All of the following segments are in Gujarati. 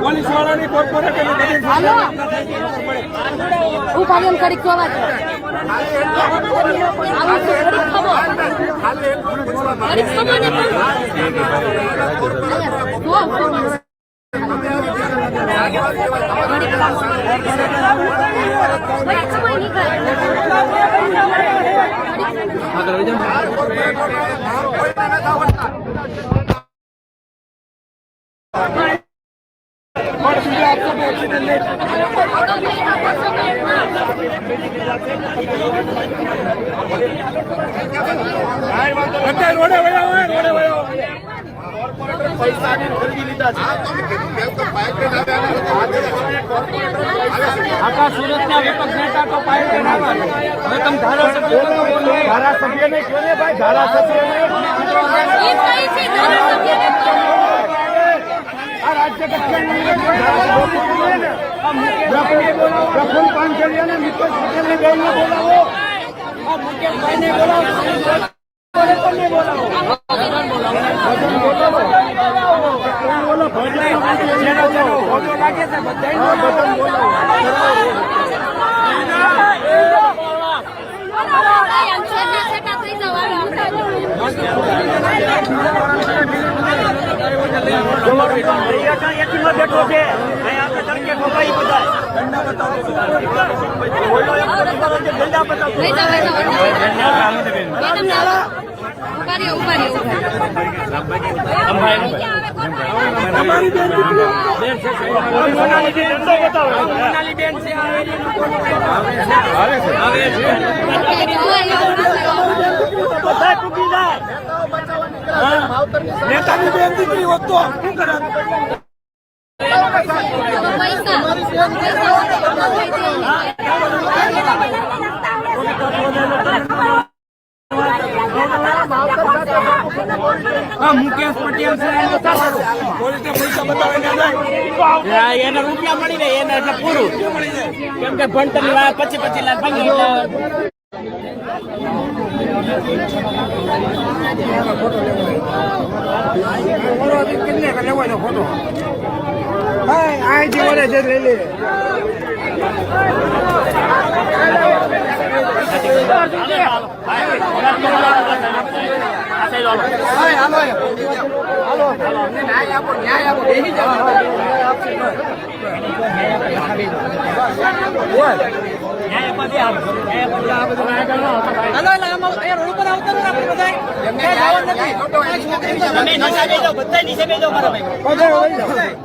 પોલીસ વાળાની કોર્પોરેટ અને બધી હાલો હું કાલે એમ કરી જોવા દે આવું ને જો ઘડીક ખબર નીકળે અત્યારે રોડે વયા હોય રોડે વયા હોય. આખા સુરતના વિપક્ષ નેતા તો પાયે નાખા હવે તમે ધારાસભ્ય ધારાસભ્યને કહો ને ભાઈ? ધારાસભ્યને રાજ્ય કક્ષાની ને પ્રફુલ્લ પાનસરિયાને મિતેશ પટેલને બેયને બોલાવો આ મુકેશભાઈને બોલાવો કોને બોલાવો એટીમાં બેઠો છે બધા ગંદા બતાવો ઊભા રહ્યો ઊભા રહ્યો નેતાની બેન દીકરી હોત શું કરે પૈસા મુકેશ પટેલ છે. એને પૈસા બતાવીને એને રૂપિયા મળી રહે એને એટલે પૂરું. કેમ કે ભણતરની વાત પચીસ પચીસ લાખ ભાગી એટલે જે વળે છે લઈ લે. બધા નીચે બેજો મારા ભાઈ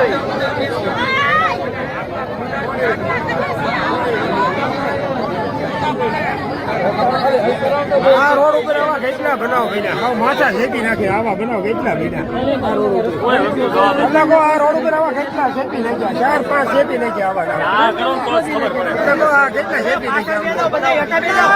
આ રોડ ઉપર આવા કેટલા બનાવ બન્યા? માથા શેકી નાખે આવા બનાવ કેટલા બન્યા? આ રોડ ઉપર. એટલે કહો આ રોડ ઉપર આવા કેટલા શેકી નાખ્યા? ચાર પાંચ શેકી નાખ્યા આવા આ કેટલા શેકી નાખ્યા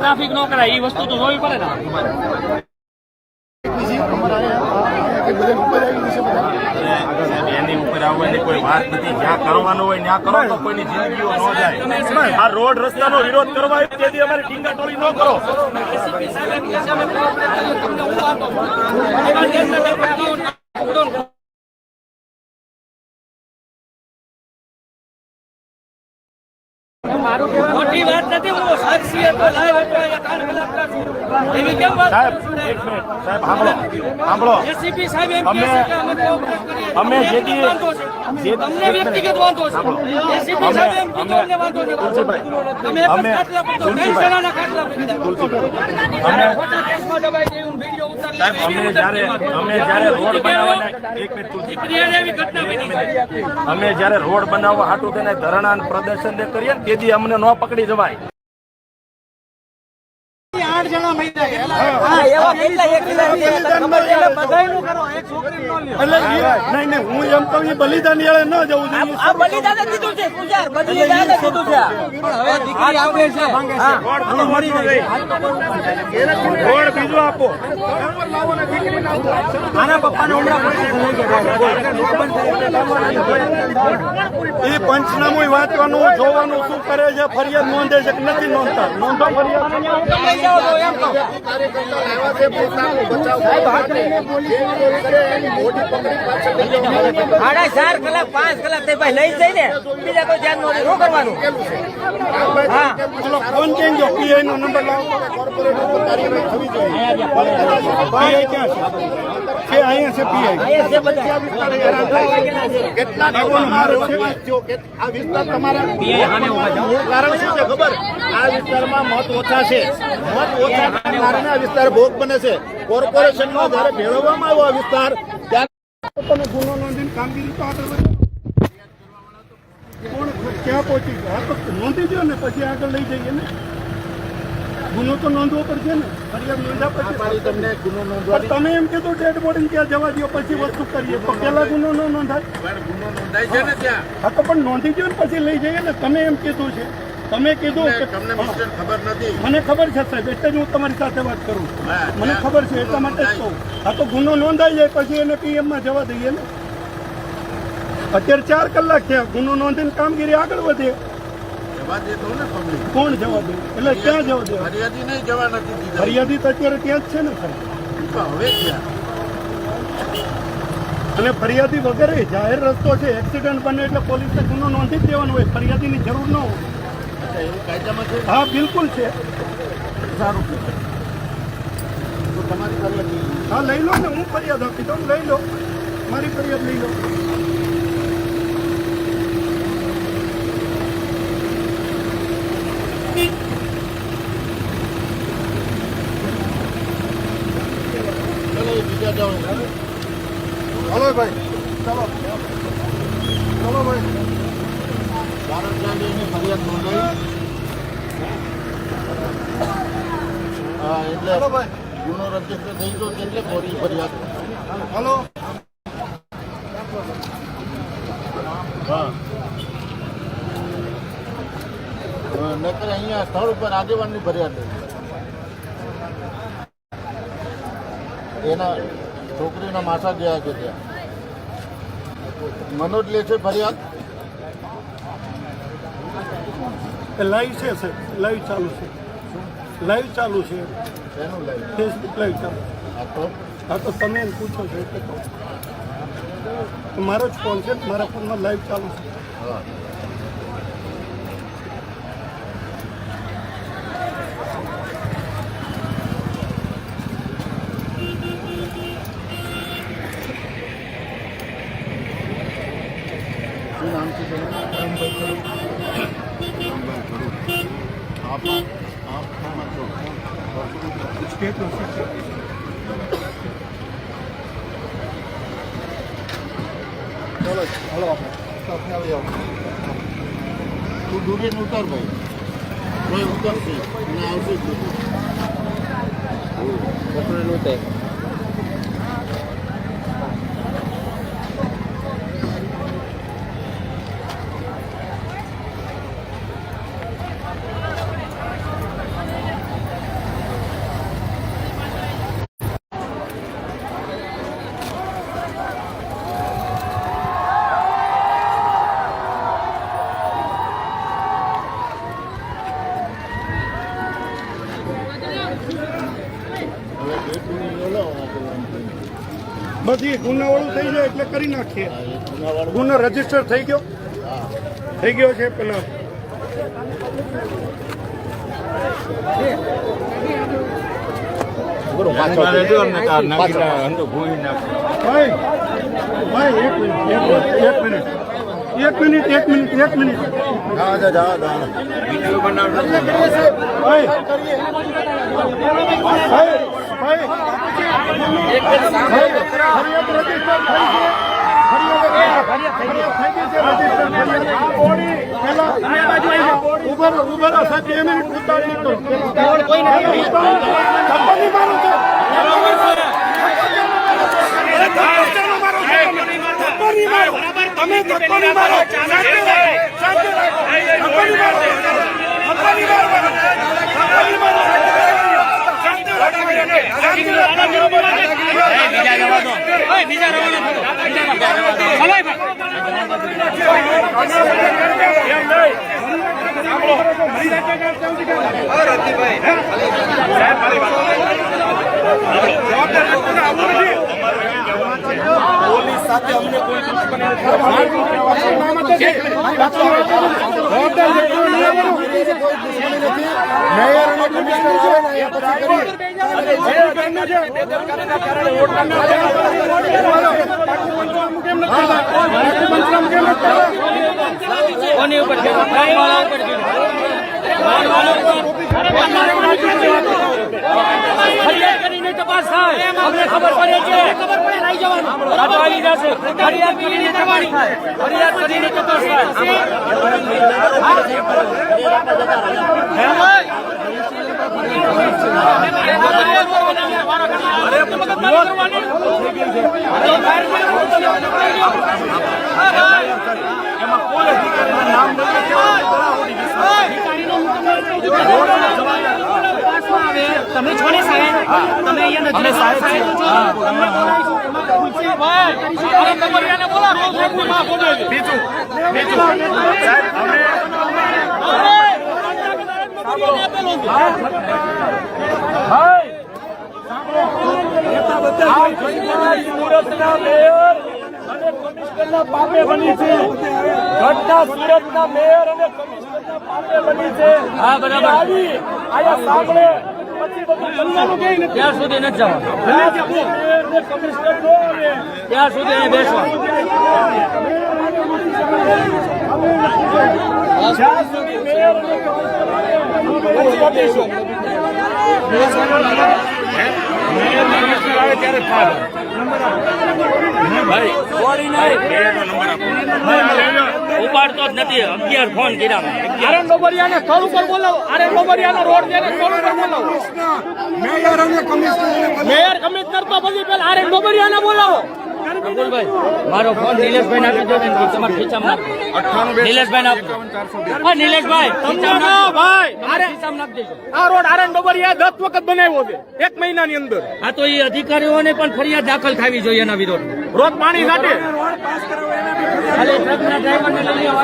ટ્રાફિક નો કરાય એ વસ્તુ તો જોવી પડે ને હોય ત્યાં કરો કોઈની જિંદગીઓ આ રોડ રસ્તાનો વિરોધ કરવા તેથી ટીંગા ટોળી ન કરો. મોટી વાત નથી. હું સાક્ષી હતો લાઈવ હતો અહીંયા ત્રણ કલાકના છું. એવી કેમ વાત સાહેબ એક મિનિટ. સાહેબ સાંભળો સાંભળો. એસીપી સાહેબ એમ અમે- કહે છે કે અમે કોઓપરેટ અમે જે દી- જે- તમને વ્યક્તિગત વાંધો છે. એસીપી સાહેબ એમ કીધું અમને વાંધો છે તમે એક જ અમે- ખાટલા પર તો ત્રણ તુલસીભાઈ. ખાટલા પર અમે ખોટા કેસમાં દબાઈ ગઈ, હું ઉતારી સાહેબ અમે જ્યારે અમે જ્યારે રોડ બનાવવાના એક મિનિટ તુલસી. એવી ઘટના બની અમે જ્યારે રોડ બનાવવા હાટું તેને ધરણા પ્રદર્શન કરીએ ને તેથી અમને ન પકડી જવાય. એટલે જણા મહિલા નહીં હું એમ કહું બલિદાન યાળે ન જવું જોઈએ આ બલિદાન જ દીધું છે પૂજા બલિદાન જ દીધું છે. હવે દીકરી આપે છે. રોડ બીજો આપો. એ પંચનામું વાંચવાનું જોવાનું શું કરે છે ફરિયાદ નોંધે છે કે નથી નોંધતા? નોંધો ફરિયાદ. સાડા ચાર કલાક પાંચ કલાક તે ભાઈ લઈ જાય ને બીજા કોઈ ધ્યાનનું શું કરવાનું? હા. ચલો ફોન ચેન્જ પીઆઈ નો નંબર લાવો. પીઆઈ થવી છે? છે અહીંયા છે પીઆઈ. અહીંયા છે બધા. કેટલા લોકોનો મારો છે. આ વિસ્તાર તમારા કારણ શું છે ખબર? આ વિસ્તારમાં મત ઓછા છે. મત ઓછા કારણે આ વિસ્તાર ભોગ બને છે. કોર્પોરેશનમાં જયારે ભેળવવામાં આવ્યો આ વિસ્તાર ત્યારે તમે ગુનો નોંધીને કામગીરી તો આગળ વધે. કોણ ક્યાં પહોંચી ગયા? તો નોંધી દો ને પછી આગળ લઈ જઈએ ને. ગુનો તો નોંધવો પડશે ને? ફરિયાદ નોંધા પછી? તમને ગુનો નોંધવા તમે એમ કીધું ડેડ બોડી ત્યાં જવા દો પછી વસ્તુ કરીએ. તો પેલા ગુનો ન નોંધાય. ગુનો નોંધાય છે ને ત્યાં? હા તો પણ નોંધી દો ને પછી લઈ જઈએ ને. તમે એમ કીધું છે. તમે કીધું કે તમને ખબર નથી. મને ખબર છે સાહેબ એટલે જ હું તમારી સાથે વાત કરું. મને ખબર છે એટલા માટે જ કહું. આ તો ગુનો નોંધાઈ જાય પછી એને પીએમમાં જવા દઈએ ને. અત્યારે ચાર કલાક થયા. ગુનો નોંધીને કામગીરી આગળ વધે. કોણ જવા દે? એટલે ક્યાં જવા દે? ફરિયાદી નહીં જવા નથી દીધા. ફરિયાદી તો અત્યારે ત્યાં જ છે ને સાહેબ. હવે ક્યાં? અને ફરિયાદી વગેરે જાહેર રસ્તો છે એક્સિડન્ટ બને એટલે પોલીસને ગુનો નોંધી જ દેવાનો હોય ફરિયાદીની જરૂર ન હોય. એવું કાયદામાં છે? હા બિલકુલ છે. તો તમારી ફરિયાદ હા લઈ લો ને હું ફરિયાદ આપી દઉં લઈ લો. મારી ફરિયાદ લઈ લો ચલો એ બીજા જાઓ હલો ભાઈ ચલો ચલો ભાઈ ભારત સાહેબ એની ફરિયાદ નોંધાઈ હા એટલે હલો ભાઈ ગુનો રજિસ્ટર થઈ ગયો છે એટલે ખોટી ફરિયાદ હલો હા હા, નકર અહીંયા સ્થળ ઉપર આગેવાનની ફરિયાદ થઈ એના છોકરીના માસા ગયા છે ત્યાં. મનોજ લે છે ફરિયાદ. લાઈવ છે સર લાઈવ ચાલુ છે. લાઈવ ચાલુ છે. એનું લાઈવ. ફેસબુક લાઈવ ચાલુ. તો? હા તો તમે એમ પૂછો છો એટલે તો મારો જ ફોન છે મારા ફોનમાં લાઈવ ચાલુ છે. હા શું નામ છે તમારું? આપ આપ શામાં છો? સ્ટેટનો છે ચલો હલો આપણે આવી આવો તું દૂરી ઉતર ભાઈ. કોઈ ઉતરશે અને આવશે જ. પકડેલું તે હવે ગેટની બોલાવો આપણે. બધી ગુનાવાળું થઈ જાય એટલે કરી નાખીએ ગુનો રજિસ્ટર થઈ ગયો. થઈ ગયો છે પેલા. એક મિનિટ એક મિનિટ એક મિનિટ. એક મિનિટ ફરિયાદ રજિસ્ટર થઈ છે મિનિટ ઉતાવળ નહીં મારું છે બીજા જવા દો ઓય, બીજા રવાના કરો. બીજા રવાના કરો. ચલાય ભાઈ. પોલીસ સાથે અમને કોની ઉપર છે? વાળા ઉપર છે. ફરિયાદ કરીને તપાસ થાય. અમને ખબર પડે છે. ખબર પડે લઈ જવાનું. આવી જશે. ફરિયાદ કરીને તપાસ થાય. ફરિયાદ કરીને તપાસ થાય. એમાં કોઈ અધિકારીનું નામ નથી તમે છોડી સાહેબ તમે અહીંયા નથી સાહેબ છીએ. બીજું બીજું સાહેબ અમે સુરતના મેયર અને કમિશનરના પાપે બની છે ઘટના સુરતના મેયર અને કમિશનરના પાપે બની છે હા, બરાબર. સાંભળે ત્યાં સુધી નથી જવાનું ત્યાં સુધી અહીં બેસવાનું. ભાઈ નંબર આપો ઉપાડતો જ નથી. અગિયાર ફોન કર્યા. અરે ડોબરિયાને સ્થળ ઉપર બોલાવો. અરે ડોબરિયાનો રોડ છે સ્થળ ઉપર બોલાવો. મેયર અને કમિશનર મેયર કમિશનર તો પછી પેલા અરે ડોબરિયાને બોલાવો. મારો ફોન નિલેશભાઈ આપી દો ને તમારે ખીચામાં નાખો. નિલેશભાઈ નાખો હા નિલેશભાઈ ખીચામાં ભાઈ. તમારે ખીચામાં નાખી દેજો. આ રોડ આરન ડોબરિયા દસ વખત બનાવ્યો છે એક મહિનાની અંદર. હા તો એ અધિકારીઓને પણ ફરિયાદ દાખલ થવી જોઈએ એના વિરોધ. રોજ પાણી ખાલી ટ્રકના ડ્રાઈવરને. અલા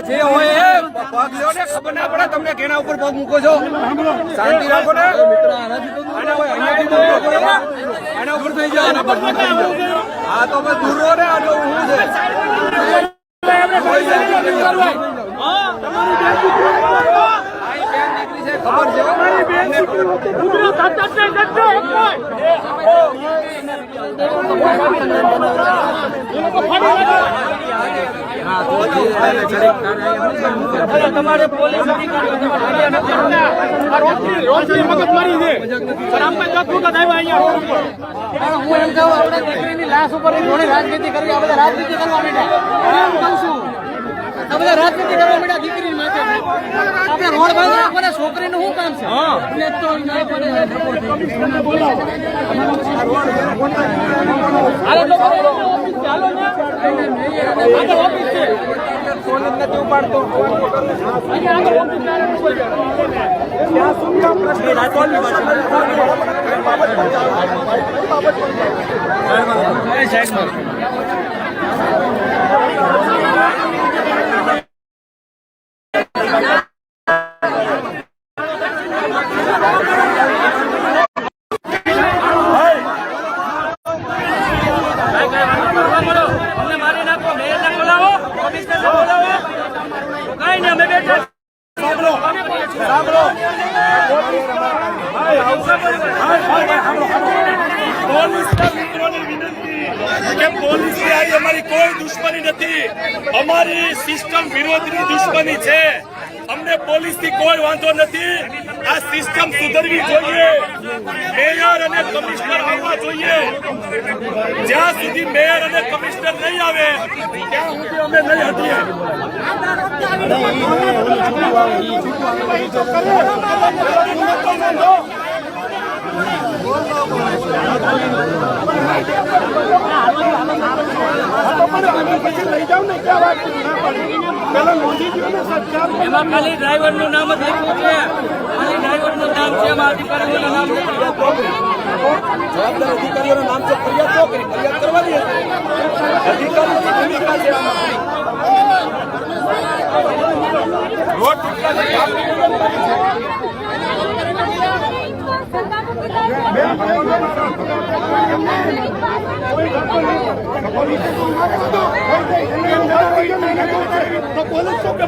જે હોય એ પગ લ્યો ને ખબર ના પડે તમને કેના ઉપર પગ મૂકો છો શાંતિ રાખો ને. આના ઉપર થઈ જાઓ હા તો દૂર રહો ને આ તો હું છે તમારે પોલીસ અધિકારીઓ તમારે ફરિયાદ નથી. કરવાની. આ રોજની રોજની મગજમારી છે. પણ આમ તો દસ વખત આવ્યા અહીંયા. હું એમ કહું આપણે દીકરીની લાશ ઉપર ઘણી રાજનીતિ કરી આ બધા રાજનીતિ કરવા માંડ્યા. એમ કહું છું આ બધા રાજનીતિ કરવા માંડ્યા દીકરી માટે આપણે રોડ બંધ રાખવાના છોકરીનું શું કામ છે એટલે તો હાલો ને. આગળ ઓફિસ છે. ઓફિસ છે, આગળ ઉપર જાઓ. અમને મારી નાખો મેયરને બોલાવો કમિશનરને બોલાવો કાંઈ નહીં અમે બેઠા સાંભળો સાંભળો. પોલીસના મિત્રોને વિનંતી કે પોલીસની આવી અમારી કોઈ દુશ્મની નથી. અમારી સિસ્ટમ વિરોધની દુશ્મની છે. અમને પોલીસથી કોઈ વાંધો નથી. આ સિસ્ટમ સુધરવી જોઈએ. મેયર અને કમિશનર આવવા જોઈએ. જ્યાં સુધી મેયર અને કમિશનર નહીં આવે, ત્યાં સુધી અમે નહીં હટીએ. ને ના ને એમાં ખાલી ડ્રાઈવરનું નામ જ લખ્યું છે. ખાલી ડ્રાઈવરનું નામ છે એમાં અધિકારીઓનું નામ જવાબદાર અધિકારીઓના નામ છે ફરિયાદ તો કરી ફરિયાદ કરવાની અધિકારીઓની ભૂમિકા છે રોડ તૂટલા તો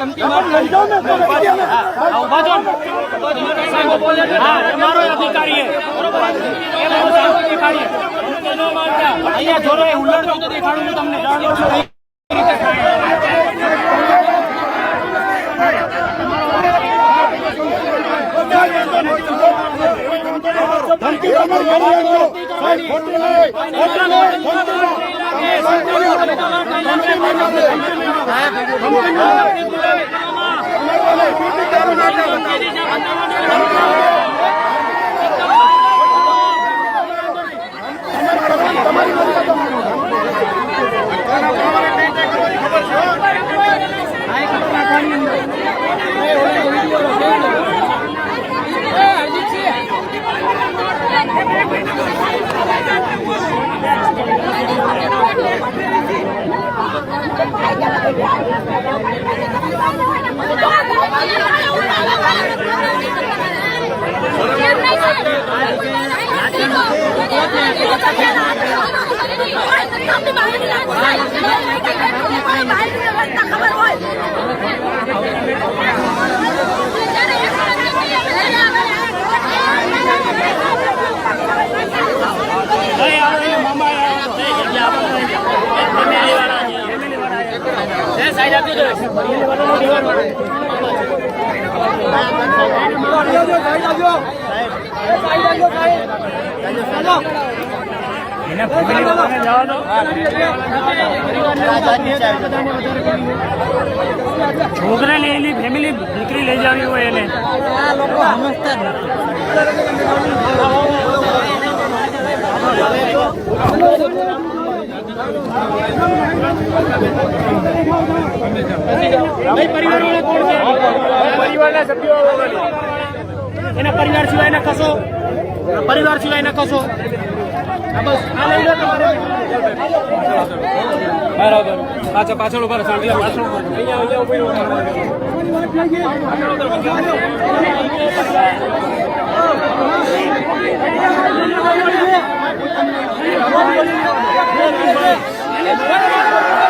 એ મારો અધિકારી. અહીંયા જોરો એ ઉલ્લંઘન તો દેખાડું તમને. ધમકી আমরা સાઈડ આપી એની ફેમિલી દીકરી લઈ જવી હોય એને. લોકો પરિવારના સભ્યો એના પરિવાર સિવાય ના કશો પરિવાર સિવાય ના કશો બસ. આ લઈ લો બરાબર. પાછળ પાછળ ઊભા સાંભળી પાછળ અહીંયા અહીંયા ઊભી Thank you.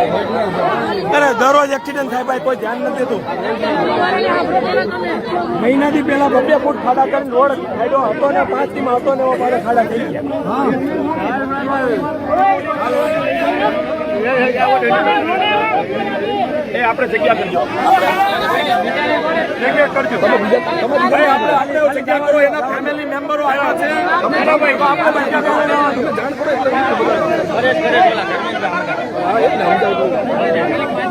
અરે દરરોજ એક્સિડન્ટ થાય ભાઈ, કોઈ ધ્યાન નથી દેતું મહિનાથી પેલા બબે ફૂટ ખાડા કરીને રોડ ખાડો હતો ને પાંચથી હતો ને મારે ખાડા થઈ ગયા. એ આપણે જગ્યા કરજો. જગ્યા કરજો. ભાઈ આપણે આપણે જગ્યા કરો એના ફેમિલી મેમ્બરો આવ્યા છે. તમે ભાઈ આપણે જગ્યા કરો. તમે જાણ કરો એટલે હા, એટલે સમજાવું.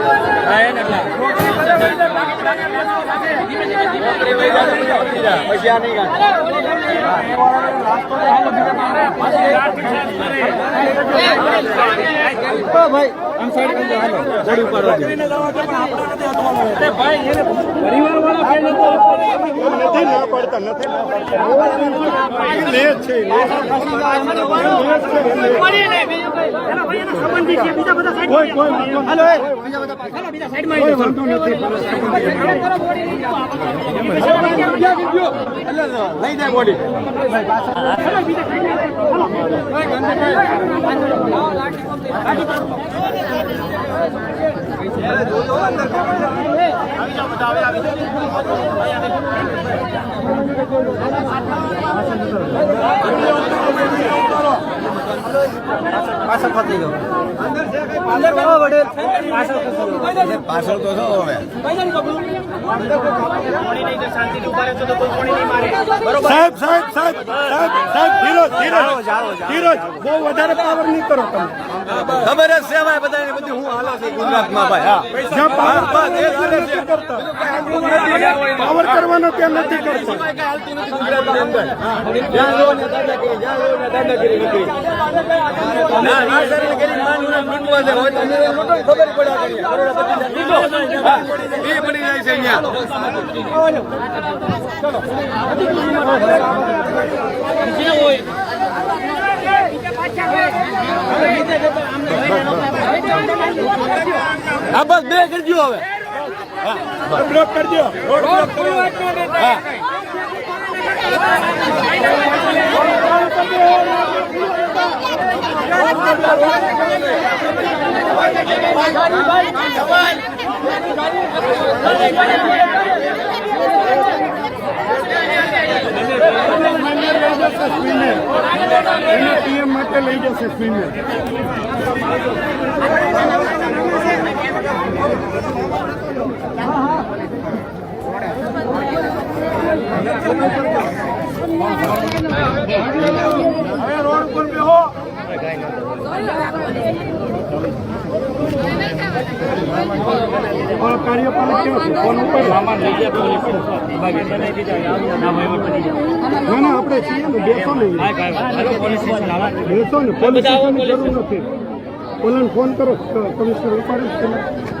હાલો ભાઈ નથી ના પડતા. એ લે છે આવી જાઓ બધા લે જ છે. નથી. નથી સાહેબ સાહેબ સાહેબ સાહેબ સાહેબ ધીરજ ધીરજ ધીરજ. બહુ વધારે પાવર નહીં કરો તમે. ખબર જ છે ભાઈ બધાને બધી હું હાલો છે ગુજરાતમાં ભાઈ હા. જ્યાં પાવર નથી કરતા. પાવર કરવાનો ત્યાં નથી કરતો. જ્યાં જો ને દાદાગીરી જ્યાં જો ને દાદાગીરી જ્યાં ના ના સર ગરીબ હા, એ પડી જાય છે અહીંયા. હા બસ બે કરજો હવે. બ્લોક કરજો રોડ બ્લોક કરજો હા. એને પીએમ માટે લઈ જશે સ્વિમેર હવે રોડ ઉપર બેહો પણ કાર્યપાલક કેવું છે ફોન ઉપર ના ના આપણે છીએ ને બેસો પોલીસ નથી ઓલાને ફોન કરો કમિશનર ઉપાડે